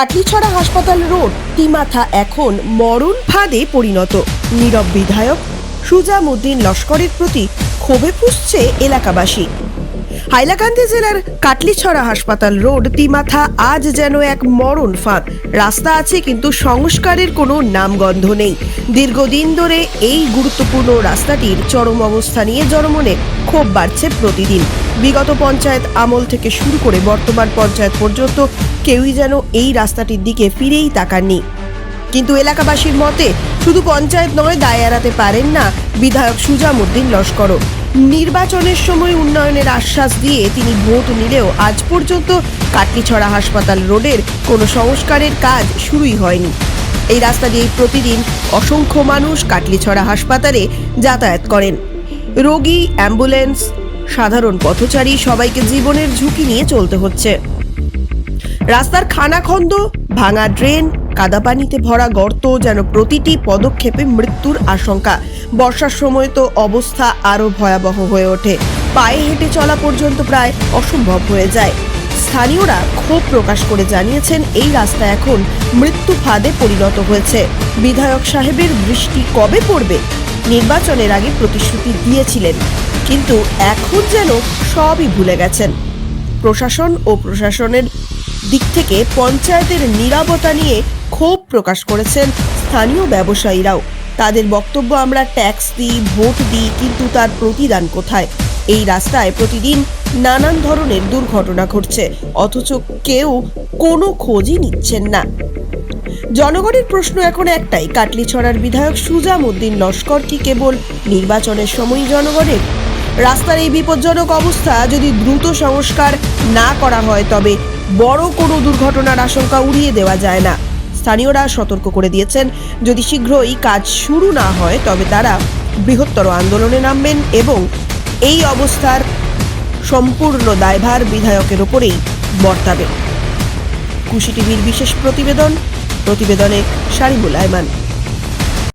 কাটলিছড়া হাসপাতাল রোড, তিমাথা এখন মরণ ফাঁদে পরিণত। নীরব বিধায়ক সুজামুদ্দিন লস্করের প্রতি ক্ষোভে পুষছে এলাকাবাসী। হাইলাকান্দি জেলার কাটলিছড়া হাসপাতাল রোড তিমাথা আজ যেন এক মরণ ফাঁদ। রাস্তা আছে, কিন্তু সংস্কারের কোনো নামগন্ধ নেই। দীর্ঘদিন ধরে এই গুরুত্বপূর্ণ রাস্তাটির চরম অবস্থা নিয়ে জনমনে ক্ষোভ বাড়ছে প্রতিদিন। বিগত পঞ্চায়েত আমল থেকে শুরু করে বর্তমান পঞ্চায়েত পর্যন্ত কেউই যেন এই রাস্তাটির দিকে ফিরেই তাকাননি। কিন্তু এলাকাবাসীর মতে, শুধু পঞ্চায়েত নয়, দায় এড়াতে পারেন না বিধায়ক সুজামুদ্দিন লস্করও। নির্বাচনের সময় উন্নয়নের আশ্বাস দিয়ে তিনি ভোট নিলেও আজ পর্যন্ত কাটলিছড়া হাসপাতাল রোডের কোনো সংস্কারের কাজ শুরুই হয়নি। এই রাস্তা দিয়ে প্রতিদিন অসংখ্য মানুষ কাটলিছড়া হাসপাতালে যাতায়াত করেন। রোগী, অ্যাম্বুলেন্স, সাধারণ পথচারী সবাইকে জীবনের ঝুঁকি নিয়ে চলতে হচ্ছে। রাস্তার খানাখন্দ, ভাঙা ড্রেন কাদা পানিতে ভরা গর্ত যেন প্রতিটি পদক্ষেপে মৃত্যুর আশঙ্কা। বর্ষার সময় তো অবস্থা আরও ভয়াবহ হয়ে ওঠে। পায়ে হেঁটে চলা পর্যন্ত প্রায় অসম্ভব হয়ে যায়। স্থানীয়রা ক্ষোভ প্রকাশ করে জানিয়েছেন, এই রাস্তা এখন মৃত্যু ফাঁদে পরিণত হয়েছে। বিধায়ক সাহেবের দৃষ্টি কবে পড়বে? নির্বাচনের আগে প্রতিশ্রুতি দিয়েছিলেন, কিন্তু এখন যেন সবই ভুলে গেছেন। প্রশাসন ও প্রশাসনের দিক থেকে পঞ্চায়েতের নিরাপত্তা নিয়ে ক্ষোভ প্রকাশ করেছেন স্থানীয় ব্যবসায়ীরাও। তাদের বক্তব্য আমরা ট্যাক্স দিই ভোট দিই, কিন্তু তার প্রতিদান কোথায়? এই রাস্তায় প্রতিদিন নানান ধরনের দুর্ঘটনা ঘটছে, অথচ কেউ কোনো খোঁজই নিচ্ছেন না। জনগণের প্রশ্ন এখন একটাই, কাটলিছড়ার বিধায়ক সুজাম উদ্দিন লস্কর কি কেবল নির্বাচনের সময়ই জনগণের? রাস্তার এই বিপজ্জনক অবস্থা যদি দ্রুত সংস্কার না করা হয়, তবে বড় কোনো দুর্ঘটনার আশঙ্কা উড়িয়ে দেওয়া যায় না। স্থানীয়রা সতর্ক করে দিয়েছেন। যদি শীঘ্রই কাজ শুরু না হয়, তবে তারা বৃহত্তর আন্দোলনে নামবেন এবং এই অবস্থার সম্পূর্ণ দায়ভার বিধায়কের ওপরেই বর্তাবে। কুশি টিভির বিশেষ প্রতিবেদন, প্রতিবেদনে শারিমুল আয়মান।